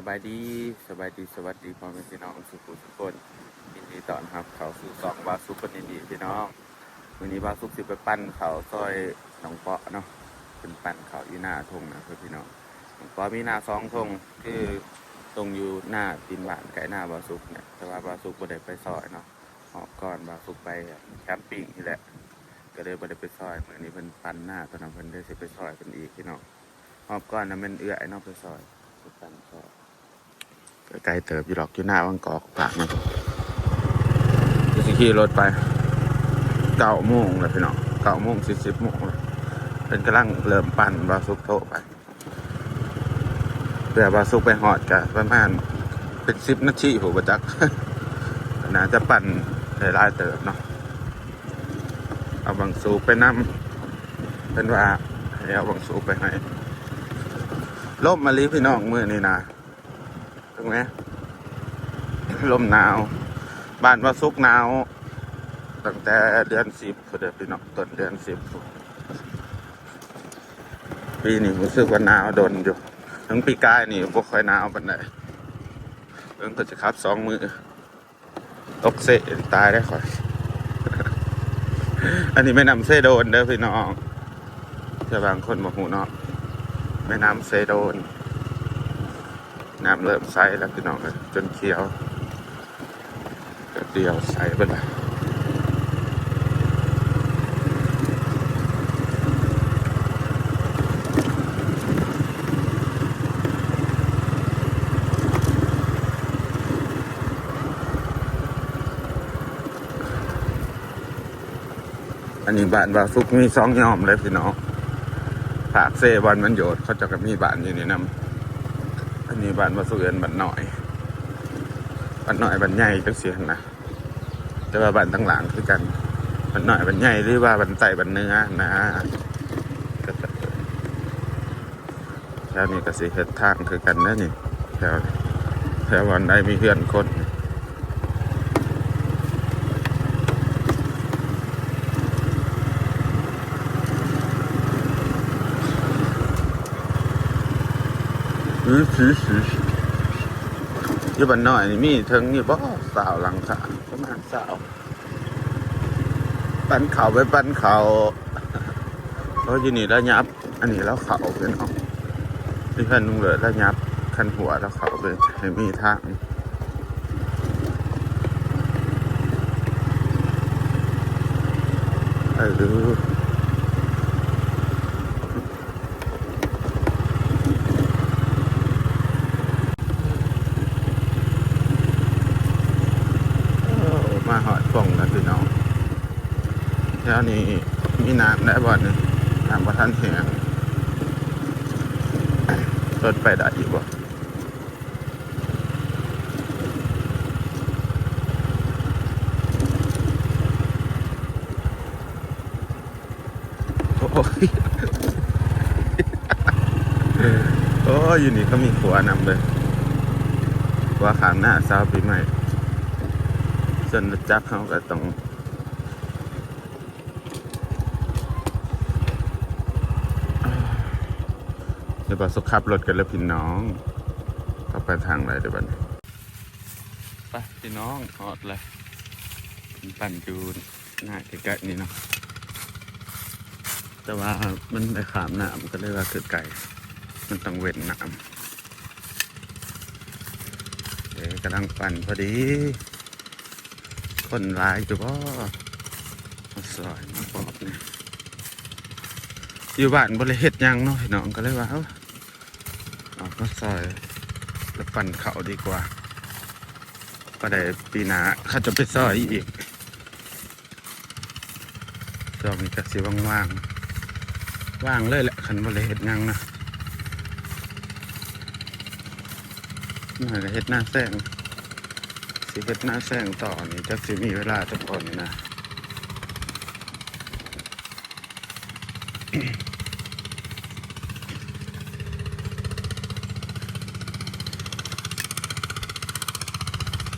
สบายดีสบายดีสวัสดีพ่อแม่พี่น้องสุขุทุกคนยินดีต้อนรับ เขาสู่สองบาสุกคนยินดีพี่น้องวันนี้บาสุกสิไปปั้นเขาซอยหนองเปาะเนาะเป็นปั้นเขาอยู่หน้าทงนะเพื่อพี่น้องหนองเปาะมีหน้าสองทงคือตรงอยู่หน้าตีนบ้านไก่หน้าบาสุกเนี่ยแต่ว่าบาสุกบ่ได้ไปซอยเนาะออกก่อนบาสุกไปแคมปิ้งนี่แหละ ก็เลยบ่ได้ไปซอยเหมือนนี้เพิ่นปั้นหน้าตอนนั้นเพิ่นได้สิไปซอยเพิ่นอีกพี่น้องออกก่อนนะมันเอื้อยเนาะไปซอยกันก็ ไกลเติบอยู่หรอกอยู่หน้าวังกอกปากมันจะสิขี่รถไปเก้าโมงเลยพี่น้องเก้าโมงสิบสิบโมงเลยเป็นกำลังเริ่มปั่นบาซุกโตไปเพื่อบาซุกไปหอดกันประมาณเป็นสิบนาทีผมประจักน่าจะปั่นหลายเติบเนาะเอาบางสูไปนำเป็นว่าให้เอาบางสูไปให้ล่มมาลีพี่น้องมือนี่นะ ถูกไหมลมหนาว บ้านว่าซุกหนาว ตั้งแต่เดือนสิบเดือนพี่น้องต้นเดือนสิบปีนี้รู้สึกว่าหนาวโดนอยู่ทั้งปีกายนี่บ่ค่อยหนาวปานใดเพิ่งก็จะขับสองมือตกเสะตายได้ค่อย อันนี้ไม่นำเสโดนเด้อพี่น้องจะบางคนบอกหูเนาะแม่น้ำเซโดน น้ำเริ่มใสแล้วพี่น้องเอ้ยจนเขียวก็เดียวใสไปเลยอันนี้บ้านบาฟุกมีสองยอมเลยพี่น้องผากเซบอลมันโยดเขาจะกับมีบ้านอยู่นี่นำ นี่บ้านมาสุเอนบ้านหน่อยบ้านหน่อยบ้านใหญ่จังเสียนะแต่ว่าบ้านตั้งหลังคือกันบ้านหน่อยบ้านใหญ่หรือว่าบ้านใต้บ้านเนื้อนะแถวนี้ก็สิเฮ็ดทางคือกันนะนี่แถวแถววันใดมีเพื่อนคน อือสือสืออยู่บ้านน้อยนี่มีถึงอยู่บ่สาวหลังคาวประมาณสาว ปั้นเข่าไปปั้นเข่าเพราะอยู่นี่แล้วยับ อันนี้แล้วเข่าเป็นเอาที่เพื่อนลุงเหลือแล้วยับคันหัวแล้วเข่าไปให้มีทางเออ โอ้มาหอดส่งนะพี่น้องแถวนี้มีน้ำได้บ่อนงน้ำประทันแหงรถไปได้อยู่บ่โอ้ ยโอ้ยอยู่นี่ก็มีขัวนำเลยว่าขางหน้าเช้าปีใหม่ส่วนจักเขาก็ต้องเดี๋ยวบอสขับรถกันแล้วพี่น้องเขาไปทางไหนเดี๋ยวบันไปพี่น้องหอดเลยปั่นจูนหน้าใกล้ๆนี่เนาะ แต่ว่ามันไปขามน้ำก็เลยว่าคือไก่ มันต้องเว้นน้ำเดี๋ยวกำลังปั่นพอดี คนร้ายจุบ่มาสอยมาปอบเนี่ยอยู่บ้านบริเฮ็ดหยังเนาะน้องก็เลยว่าเอ้าเอามาซอยแล้วปั่นเขาดีกว่าก็ได้ปีหนาเขาจะไปซอยอีกจอมีกระสีว่างๆ ว่างเลยแหละคันบริเฮ็ดยังนะน่าจะเฮ็ดหน้าแซงสิเฮ็ดหน้าแซงต่อนี่จักสิมีเวลาทุกคนนะ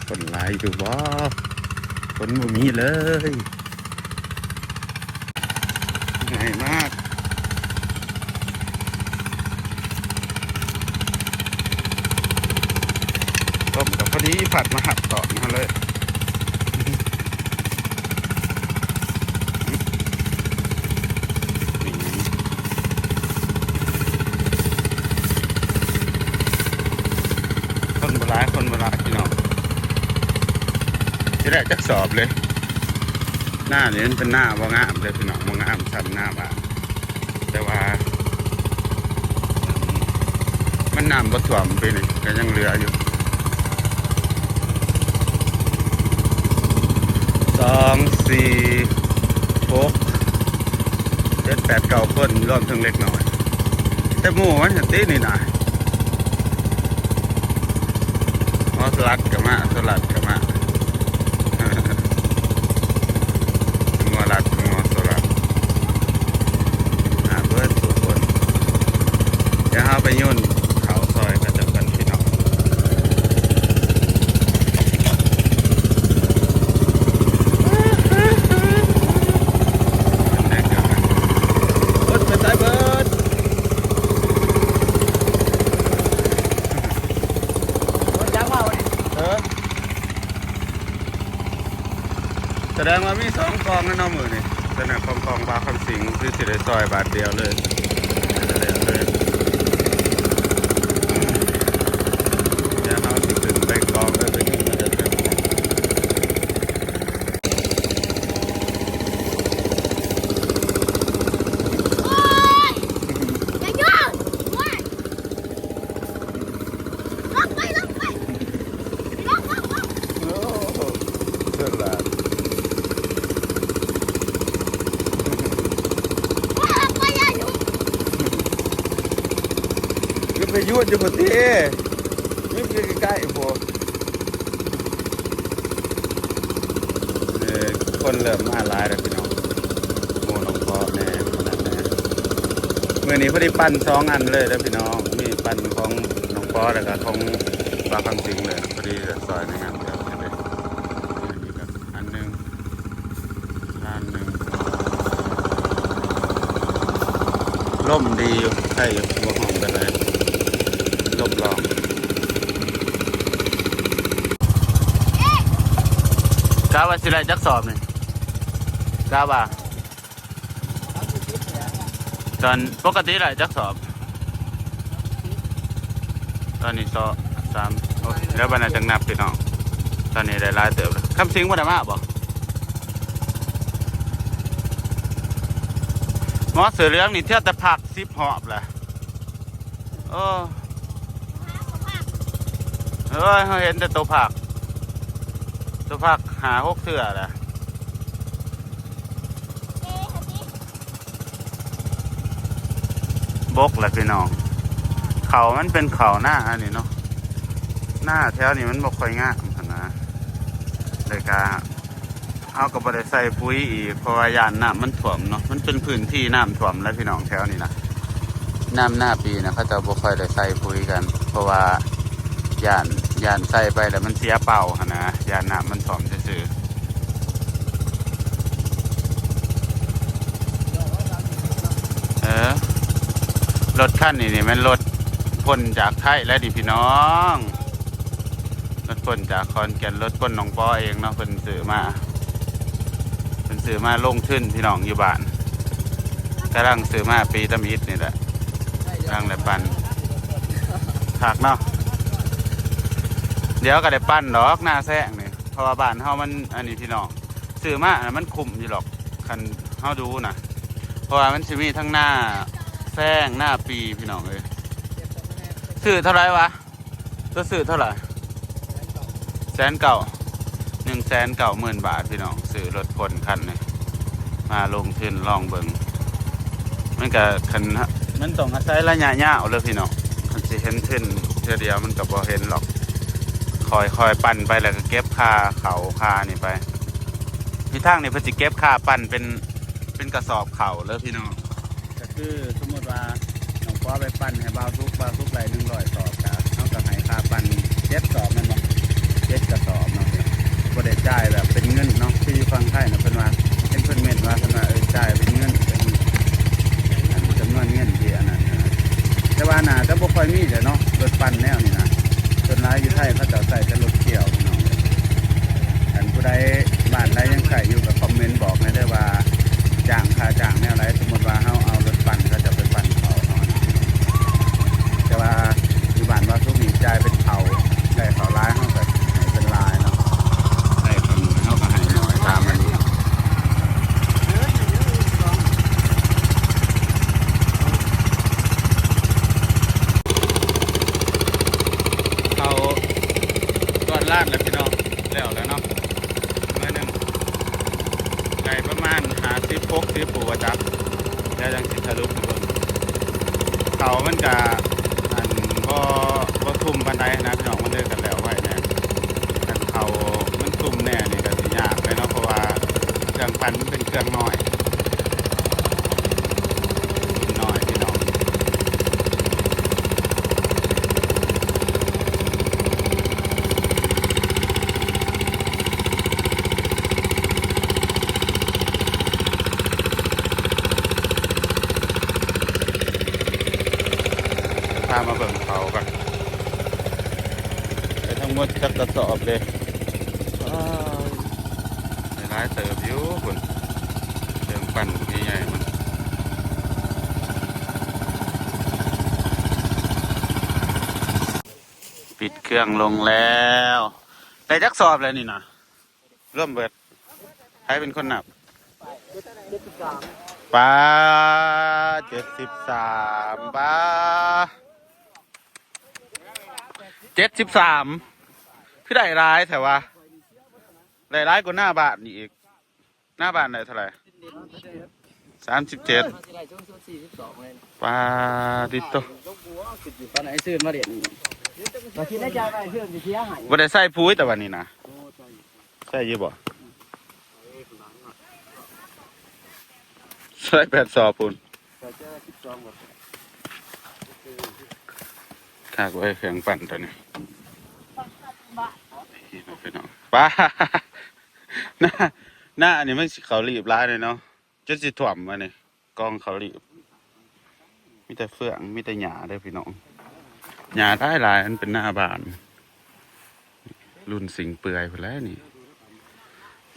คนหลายอยู่บ่คนบ่มีเลยง่ายมาก โพอดีผัดมาหักต่อมาเลยคนโบราณคนโบราณพี่น้องจะได้จักสอบเลย หน้าเนี่ยมันเป็นหน้าว่างามเลยพี่น้องว่างามซ้ำหน้าบ้าแต่ว่า มันน้ำบ่ถ่วมไปนี่ก็ยังเหลืออยู่ สองสี่หกเจ็ดแปดเก้าคนรวมถึงเล็กน้อย แต่หมูมันเห็นตีนี่นะอ๋อสลัดกับมาสลัดกับมางัวรัดงัวสลัดอ่าเบิร์ดทุกคนเดี๋ยวเราไปยุ่นเขาซอยกันจะกันพี่น้องเป็นแรงกันนะเบิดไปสายเบิด จังว่าวันนี้ เออแสดง ว่ามีสองกองนั่น้องมือนี่แต่หนักกองกองบาคำสิงคือสิได้ซอยบาทเดียวเลยเดียวเลยเดี๋ยวเราสิขึ้นไปกองเลยไปยุ่นกันจะเป็น โอ๊ยอย่ายุ่งโอ๊ยลงไปลงไปลงลงลง โอ้เพื่อนหลาน ว่าลงไปอย่ายุ่ง ก็ไปยุ่นอยู่บนที่ยุ่นใกล้ๆพวกเออคนเริ่มมาหลายแล้วพี่น้องโมน้องพ่อแน่ขนาดแน่เมื่อ นี้พอดีปั้นสองอันเลยแล้วพี่น้องมีปั้นของน้องพ่อแล้วก็ของปลาคังสิงเลยพอดีซอยในงานเดียวกันเลยอันนี้ก็อันหนึ่งอันหนึ่งล่มดีอยู่ใช่อยู่หัวหอมไปเลยล่มรองกาวาสิไรจักสอบนี่กาว่า ตอนปกติไรจักสอบ ตอนนี้สอบสามโอ้ยแล้วบรรณาจังนับพี่น้อง ตอนนี้ได้หลายเติบแล้วคำสิงบ่ได้มาบ่หมอเสือเหลืองนี่เที่ยวแต่ผักสิบหอบแหละโอ้เอ้ยเขาเห็นแต่ตัวผัก ตัวผักหาหกเถื่อแหละ เอ๊ะอันนี้ บกแหละพี่น้อง เขามันเป็นเขาหน้าอันนี้เนาะ หน้าแถวนี้มันบกค่อยง่ามหั้นนะเลยกาเอากับบริใส่ปุ๋ยอีกเพราะว่ายานน้ำมันถ่วมเนาะ มันเป็นพื้นที่น้ำถ่วมแล้วพี่น้องแถวนี้นะน้ำหน้าปีนะเขาจะบ่ค่อยได้ใส่ปุ๋ยกัน เพราะว่ายานยานใส่ไปแล้วมันเสียเป่าขนนะยานน้ำมันถ่วมซื่อๆเออ รถขั้นนี้นี่มันรถพ้นจากไทยและดิพี่น้อง รถพ้นจากคอนแก่นรถพ้นหนองปอเองเนาะเพิ่นซื้อมาเพิ่นซื้อมาลงขึ้นพี่น้องอยู่บ้านกำลังซื้อมาปีตำอิดนี่แหละกำลังได้ปั่นถักเนาะเดี๋ยวก็ได้ปั่นดอกหน้าแซงนี่เพราะว่าบ้านเฮามันอันนี้พี่น้องซื้อมาอันนั้นมันคุมอยู่หรอกคันเฮาดูนะเพราะว่ามันสิมีทั้งหน้า แซงหน้าปีพี่น้องเอ้ยซื้อเท่าไรวะตัวซื้อเท่าไหร่แสนเก่าหนึ่งแสนเก่าหมื่นบาทพี่น้องซื้อรถพลคันนี้มาลงทุนลองเบิงมันก็คันมันต้องอาศัยระยะยาวเลยพี่น้องคันสิเห็นทุนเท่อเดียวมันก็บ่เห็นหรอกคอยคอยปั่นไปแล้วก็เก็บค่าเขาค่านี่ไปมีทางนี่เพิ่นสิเก็บค่าปั่นเป็นเป็นกระสอบเข่าเลยพี่น้องก็คือสม ว่าหลวงพ่อไปปั้นให้บ่าวทุกบ่าวทุกไรหนึ่งร้อยสอบจ้ะเขากับให้ค่าปั้นเจ็ดสอบแมันบอกเจ็ดกระสอบเนาะบ่ได้จ่ายแบบเป็นเงินเนาะที่ฟังไทยเนาะเป็นว่าเป็นเพิ่อนเม่นว่าเพิ่นว่าเออจ่ายเป็นเงินเป็นอันจำนวนเงินที่อันนั้นแต่ว่าน่าจะบ่ค่อยมีเด้อเนาะรถปั้นแนวนี้นะส่วนหลายอยู่ไทยเขาจะใส่แต่รถเก๋ผู้ใดบ้านใดยังใส่อยู่กับคอมเมนต์บอกนะเด้ว่าจ้างค่าจ้างแนวไรสมมติว่าเฮาเอารถปั่นก็จะไปปั่นเขาเนาะแต่ว่าอยู่ บ้านว่าทุกนี้จ่ายเป็นเขาได้เขาร้ายเฮาก็ให้เป็นลายเนาะได้เขาหน่อยเฮาก็ให้น้อยตามมันนี้เขาก่อนลาดแล้วพี่น้องแล้วแล้วเนาะเมื่อหนึ่งไก่ประมาณหาสิบพกสิปูกระจับแล้วยังสิทะลุทุกคนเขามันกะ อันก็ทุ่มบันไดนะพี่น้องมันเลิกกันแล้วไว้แน่กันเขามันทุ่มแน่นี่ก็สิยากเลยเนาะเพราะว่าเครื่องปั่นมันเป็นเครื่องน้อยน้อยพี่น้อง พามาเบิ่งเขากันไปทั้งหมดจักกระสอบเลยว้าวหลายเติบอยู่คุณเติมปั่นใหญ่ๆมัน ปิดเครื่องลงแล้วได้จักสอบเลยนี่นะร่วมเบิดใครเป็นคนนับเจ็ดสิบสามป้าเจ็ดสิบสามป้าเจ็ดสิบสามคือได้ร้ายแต่ว่าได้ร้ายกว่าหน้าบ้านอีก หน้าบ้านได้เท่าไหร่สามสิบเจ็ดที่ไรช่วงสี่สิบสองเลยป้าดิโตตอนไหนซื้อมาเรีย นมาคิดในใจไปเพื่อนจะเสียหายบ่ได้ใส่พุ้ยแต่วันนี้นะใส่ยี่บ่ใส่แปดสอบปุ่นแต่เจอสิบสองแขากไว้เครื่งปั่นตัวนี้ป้าหน้าหน้าอันนี้มันเขารีบร้ายเลยเนาะจนสิถ่วมมาเนี่ยกองเขารีบมีแต่เฟื่องมีแต่หญ้าเด้อพี่น้อง หญ้าได้หลายอันเป็นหน้าบาน รุ่นสิงเปื่อยไปแล้วนี่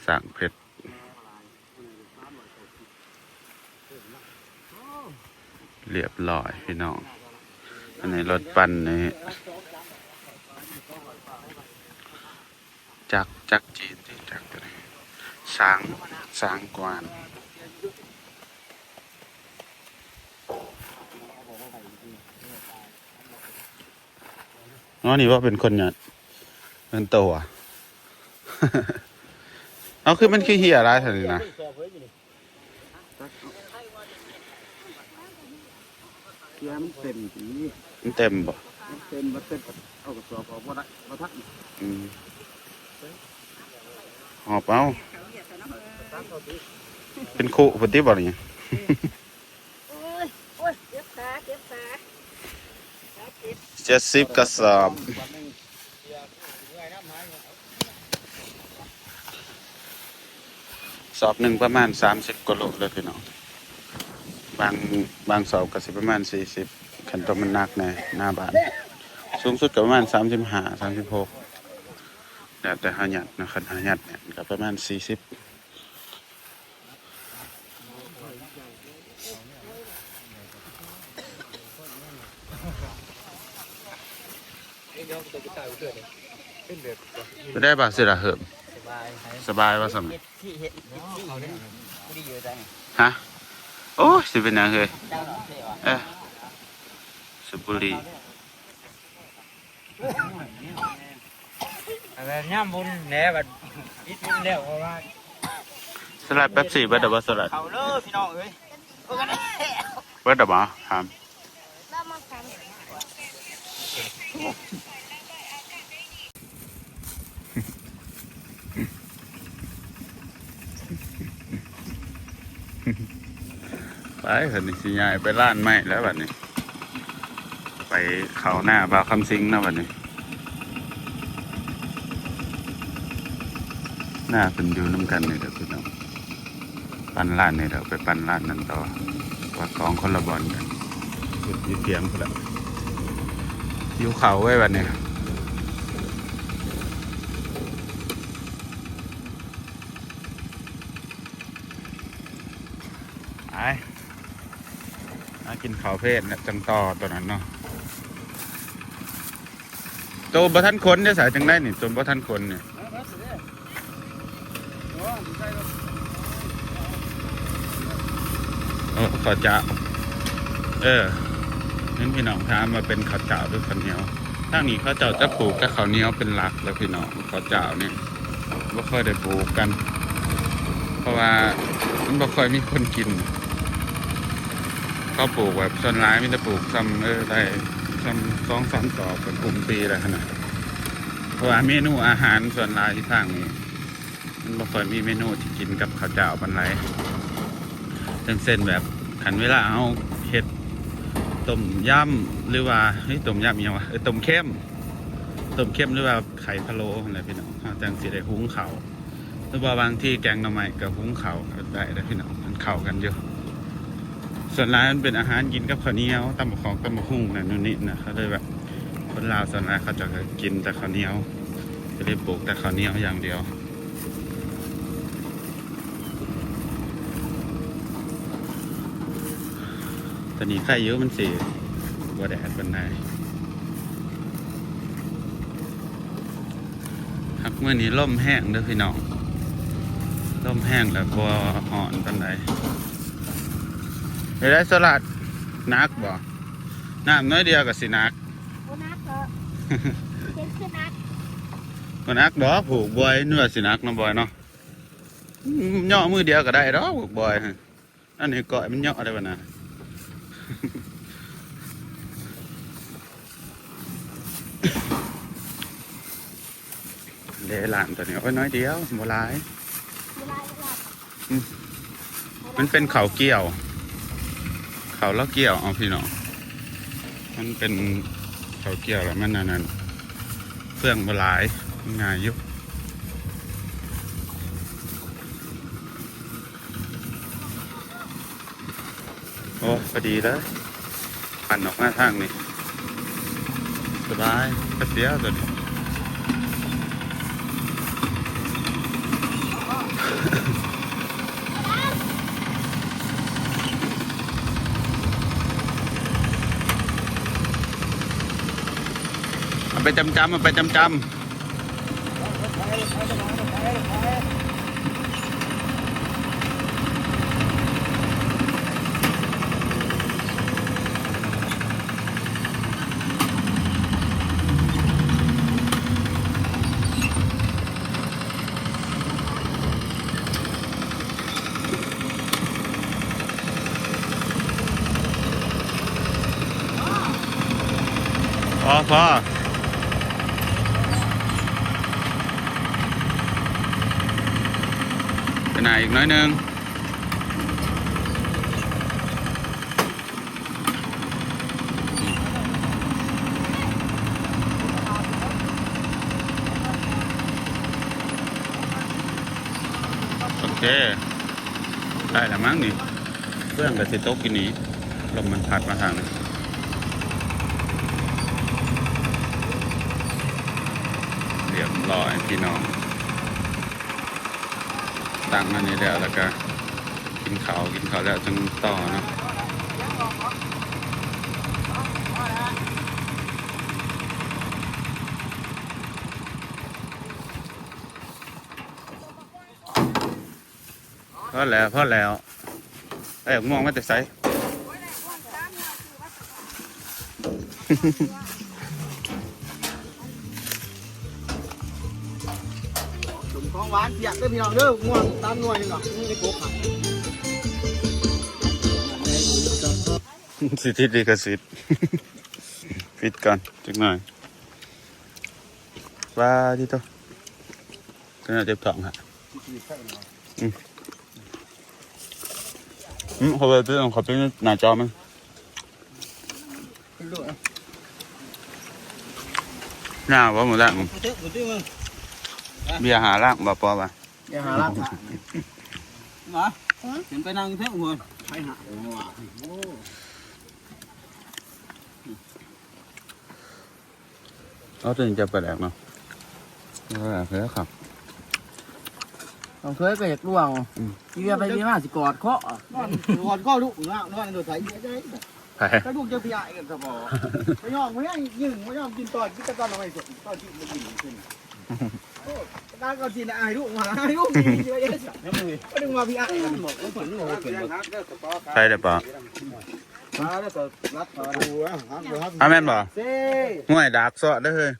สั่งเพชรเรียบร้อยพี่น้อง อันนี้รถปั่นนี่จักจักจีนที่จักรตัวนี้ช้างช้างกวาน อ๋อนี่ว่าเป็นคนเนี่ยเป็นตัว เอาคือมันคือเฮียอะไรเท่านี้นะเสียมันเต็มสีมันเต็มบ่มันเต็มมันเต็มเอากระสอบออกมาได้มาทักอืมหอบเอาเป็นคู่พอดีบ่เนี่ย โอ้ยโอ้ยเจ็บขาเจ็บขาขา เจ็ดสิบกระสอบสอบหนึ่งประมาณสามสิบกิโลเลยพี่น้องบางบางสอบก็สิประมาณสี่สิบขันตมันหนักในหน้าบ้าน สูงสุดก็ประมาณสามสิบห้าสามสิบหกแต่แต่หาหยัดนะขันหาหยัดเนี่ยก็ประมาณสี่สิบ ไม่ได้บาสิละเหิมสบายสบายว่าสมัยที่เห็นที่เขาเนี่ยไม่ได้เยอะจังฮะ โอ้ยสิเป็นหยังเฮ้ยเจ้าหน้าที่วะเอ๊ะสุบุหรีอะไรย่ำบุญแหน่แบบอิดบุญแล้วเพราะว่าสลัดแป๊บสี่เบิร์ดดับสลัดเขาเลิกพี่น้องเอ้ยพวกกันได้เบิร์ดดับมาถาม บ้ามาทำ ไปเห็นสิยายไปร้านไม้แล้วบัดนี้ ไปเขาหน้าบาวคำซิงนะบัดนี้ หน้าเป็นอยู่น้ำกันนี่เด้อพี่น้องปั้นร้านนี่เด้อไปปั้นร้านนั้นต่อว่ากองคนละบอลกันหยุดยืดเทียงพุ่นละอยู่เขาไว้บัดนี้ กินข้าวเพศเนี่ยจังต่อตัวนั้นเนาะตัวบ่ทันคนเนี่ยสายจังได้นี่ตัวบ่ทันคนเนี่ยเออข้าวจ้าเออนั่นพี่น้องถามมาเป็นข้าวเจ้าหรือข้าวเหนียวทางนี้ข้าวเจ้าจะปลูกกับข้าวเหนียวเป็นหลักแล้วพี่น้องข้าวเจ้าเนี่ยบ่ค่อยได้ปลูกกัน เพราะว่ามันบ่ค่อยมีคนกิน ก็ปลูกแบบส่วนร้ายไมแต่จะปลูกซ้ำเออได้ซ้ำสองสามต่อเป็นกลุ่มปีแล้วขนาดเพราะว่าเมนูอาหารส่วนร้ายที่ทางนี้มันบ่ค่อยมีเมนูที่กินกับข้าวเจ้าบันไรเช่นเส้นแบบขันเวลาเอาเห็ดต้มยำหรือว่าเฮ้ยต้มยำยังวะเออต้มเข้มต้มเข้มหรือว่าไข่พะโล้อะไรพี่น้องเอาจังสีได้หุ้งเขาวหรือว่าบางที่แกงหน่อไม้กับหุ้งเขาวก็ได้ได้พี่น้องมันเข้ากันเยอะ ส่วนร้านเป็นอาหารกินกับข้าวเหนียวตำบักของตำบักหุ่งนะนู่นนี่นะเขาเลยแบบคนลาวส่วนร้านเขาจะกินแต่ข้าวเหนียวจะได้ปลูกแต่ข้าวเหนียวอย่างเดียวตอนนี้ไข่เยอะมันสีบัวแดดเป็นไงครับเมื่อนี้ล่มแห้งเด้อพี่น้องล่มแห้งแล้วบัวอ่อนเป็นไง ไปได้สลัดนักบ่น้ำน้อยเดียวกับสินักโอ้นักเหรอเห็นคือนักบ่นักดอกผูกบอยเนื้อสินักเนาะบอยเนาะอืมย่อมือเดียวก็ได้ดอกผูกบอยฮะอันนี้ก่อยมันย่อได้บ่นะเดหลานตัวนี้โอ้ยน้อยเดียวบ่หลายเวลาเวลาอืมมันเป็นเขาวเกี่ยว เขาแล้วเกี่ยวเอาพี่น้องมันเป็นเขาเกี่ยวแล้วมันนั่นนั่นเฟื่องบหลายง่ายยุบโอ้พอดีเลยปั่นออกมาทางนี้สบายกระเสียตัวนี้ เอาไปจำจำเอาไปจำจำพอพอไปไหน อีกน้อยหนึงโอเค ได้แล้วมั้งนี่เพื่อนกับสิโต๊ะกินนี้ลมมันพัดมาทางนี้เรียบร้อยพี่น้อง ตั้งอันนี้แล้วแล้วก็กินข้าวกินข้าวแล้วจึงต่อเนาะพอแล้วพอแล้วไอ้ม่วงมาแต่ใสานเปียกเด้อพี่น้องเด้อม่วงตามหน่วยนี่เนาะนี่ได้โกกค่ะสิทธิดีกสิทธิ์ ฟิตก่อนจักหน่อยว่าที่ตัวก็น่าเจ็บท้องฮะอืมอืมเขาไปเป็นเขาเป็นหน้าจอมันดูนะหน้าว่าหมดแล้วมึง เบียร์หาล่างบ่ปอป่ะอย่าหาร้านขายมาเห็นไปนั่งเถอะหัวไปหาโอ้เอาตัวนี้จะไปแหลกเนาะเออเฮ้ยครับต้องเคยไปเห็ดร่วงอืมยี่ไปยี่มาสิกอดเคาะนอนกอดก็ลูกนอนนอนโดดใส่เยอะเลยไผถ้าลูกจะพี่ไอ้กันสมอไม่ยอมไม่ยอมยิงไม่ยอมกินตอนกินตะกอนเอาไว้สดตอนที่มันกินขึ้น โอ้ตาก็กินไอ้ลูกมาไอ้ลูกกินเยอะแยะก็ดึงมาพี่ไอ้กันหมดแล้วผลงงเกินใช่ได้ปะมาแล้วก็รัดมาดูอะครับอาแม่นบ่เซ่ห่วยดากซอได้อเฮ้ย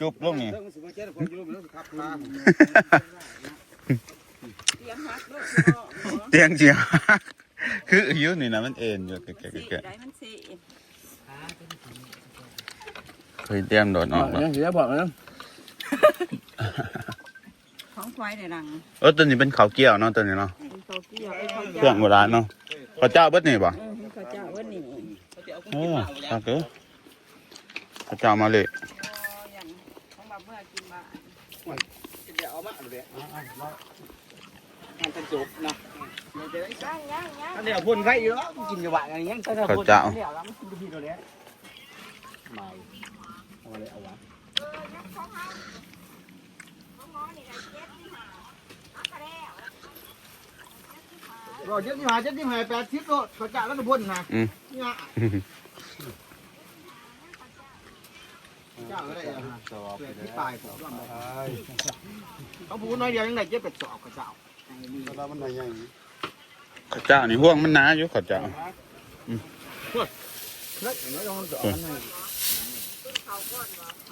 จุบลงนี่เรื่องสิบเจ็ดผมอยู่แล้วครับมาเตรียมฮักลูกเตียงเจียคืออายุนี่นะมันเอ็นอยู่แก่สิๆได้มันสิๆเคยเตรียมโดดออกแล้วเนี่ยเดี๋ยวบอกนะ ของควายในรังเออตัวนี้เป็นข้าวเกี้ยวเนาะตัวนี้เนาะเป็นข้าวเกี้ยวไอ้ข้าวเครื่องโบราณเนาะข้าวเจ้าเบิดนี่บ่เออข้าวเจ้าวันนี้โอ้ตักเอ้อข้าวเจ้ามาเลยอย่างของแบบเมื่อกินมาเดี๋ยวเอามาดูเดี๋ยวมันจะจบนะย่างย่างย่างอันเดียวพ่นไข่อยู่แล้วกินอยู่บ้านอย่างเงี้ยถ้าพ่นเดี๋ยวแล้วมันกินดูพี่ตัวเนี้ยไม่ รอเจ็ดที่หาเจ็ดที่หาแปดทิศโลเขาจ่าแล้วก็พ่นนะเนี่ยเจ้าอะไรอะที่ปลายผมเขาพูดน้อยเดียวยังไงเจ็ดเป็ดสอบกับเจ้าข้าวเจ้านี่ห่วงมันหนาอยู่ข้าวเจ้าแล้วอย่างนี้ต้องสอบเขาก่อนบ่รุ่น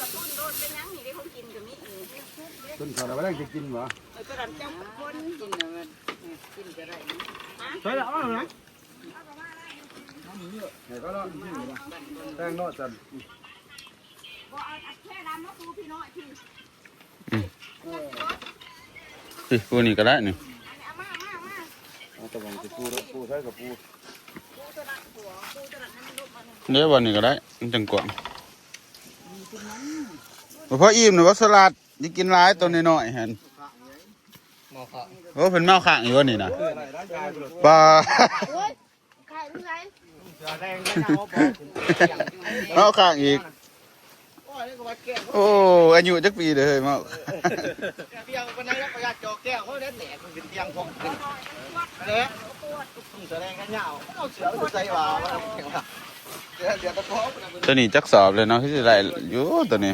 กับรุ่นโดนเป็นยังนี่ได้ของกินกับนี่อีกต้นเขาเราไม่ได้จะกินเหรอเออกระดันเจ้าคนกินน่ะมันกินก็ได้นะใช่แล้วนะเดี๋ยวก็รอแป้งโน้ตจันบ่เอาแค่ดำมาปูพี่น้อยพี่สิกูนี่ก็ได้นี่เอามามามาตะวันจะปูปูใช่กับปูปูตัวนั้นหัวปูตัวนั้นให้มันลุกมาหนึ่งเดี๋ยววันนี้ก็ได้มันจังกว่า บ่พออิ่มหรือว่าสลัดนี่กินหลายตัวน้อยๆหั่นหมอค่ะโอ้เพิ่นเมาข้างอยู่วะนี่นะคืออะไรร่างกายปลาโอ้ยใครรู้ไงเสือแดงไม่เอาบอกเมาข้างอีก โอ้ยนี่ก็วัดแก้วโอ้อายุจักปีเด้อเฮ้ยเมาเตียงวันนั้นประหยัดจอแก้วเขาได้แหลกมันเป็นเตียงพกเลยเสือแดงกันยาวเอาเสือไปใส่ว่าเสือเสือ ตัวนี้จักสอบเลยเนาะคือสิได้อยู่ตัวนี้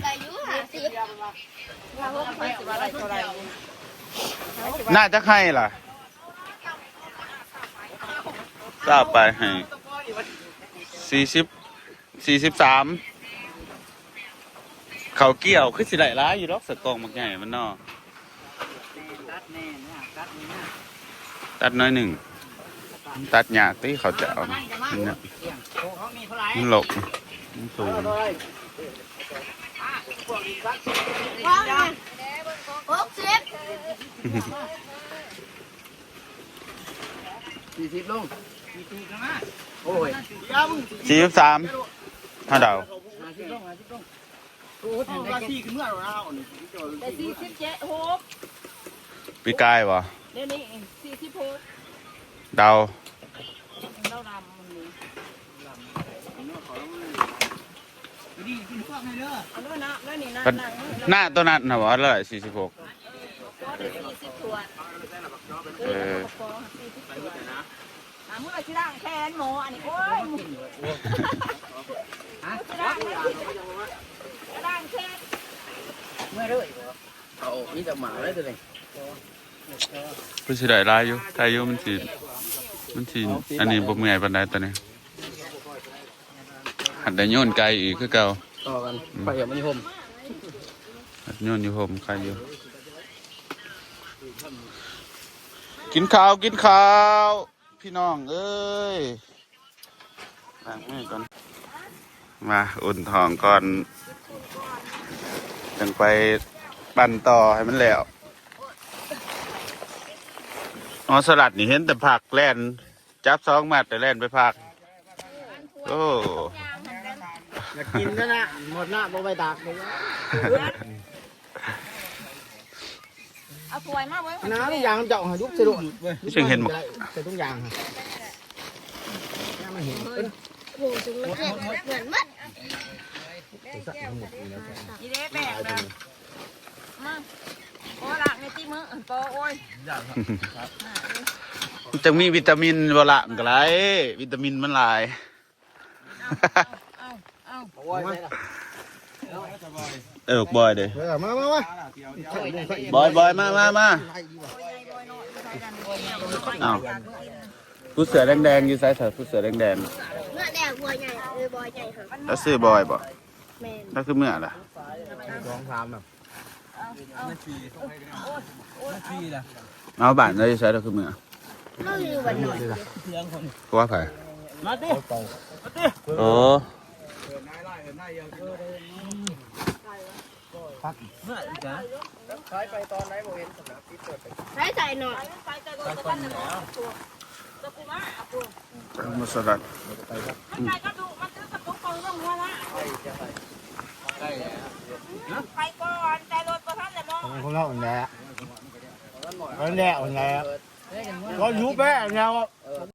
น่าจะให้ล่ะทราบไปให้สี่สิบสี่สิบสามเขาเกี่ยวคือสิได้ร้ายอยู่หรอกสกองมักใหญ่มันนาะตัดน้อยหนึ่ง ตัดยากที่เขาจะเอาะเนี่ย มีเท่าไหร่มันหลกมันสูงว้าวหกสิบสี่สิบลงโอ้ยยามึงสี่สิบสามถ้าเดาห้าสิบลงห้าสิบลงโอ้โหราศีขึ้นเมื่อไหร่เราเนี่ยแต่สี่สิบเจ็ดหกปีกายวะเดี๋ยวนี้สี่สิบหกเดาเราดำมันนี่ ดีกินพวกนี้เด้อ อันนู้นนะแล้วนี่นะ ก็ นั่ง หน้าตัวนั้นนะวะเลยสี่สิบหกก็ได้สี่สิบตัวเออเมื่อที่ร่างแทนหมออันนี้โอ้ยฮะร่างร่างแทนเมื่อเลยเอานี่จะหมาได้ตัวนี้คือสิได้ร้ายอยู่ไทยอยู่มันสีมันสีอันนี้บ่เมื่อยปานใดตัวนี้หัดได้โยนไกลอีกคือเก่า ต่อกันไปอย่ามันห่มหัดโยนอยู่ห่มใครอยู่ กินข้าวกินข้าว พี่น้องเอ้ยล้างมือก่อนมาอุ่นท้องก่อนจังไปปั่นต่อให้มันแล้วอ๋อสลัดนี่เห็นแต่ผักแล่น จับสองมัดแต่แล่นไปผัก โอ้ อยากกินก็นะหมดหน้าบ่ไปตากเลยเอาถ้วยมาไว้น้ำนี่ยางเจาะยุบสะดุดแต่ทุกอย่างไม่เห็นโอ้โหจุงมันเหมือนเหมือนมัดยีเด้แบกนะมาโอ้ละในที่มือปอโอ้ยมันจะมีวิตามินบ่ละมันก็ไรวิตามินมันหลาย โอ้ยเออบอยเด้เออมามามาบอยบอยมามามาอ้าวผู้เสือแดงๆอยู่ไซส์เถอะผู้เสือแดงเมื่อแดกบัวใหญ่เออบัวใหญ่ค่ะๆแล้วซื้อบอยบ่แมนแล้วคือเมื่อล่ะสองสามแบบเอาบ้านเลยใช้แล้วคือเมื่อก็คือวันหน่อยเพราะว่าไผมาดิโใช้ใจหน่อยไปแต่รถตะวันน่ะตะกูมาอะกูมาสลัดมันใจก็ดูมันซื้อกระตุกปองร่องหัวละไปก่อนแต่รถบ่ทันเลยมองคนละคนแหละคนละคนละก็ยุบแม่แล้ว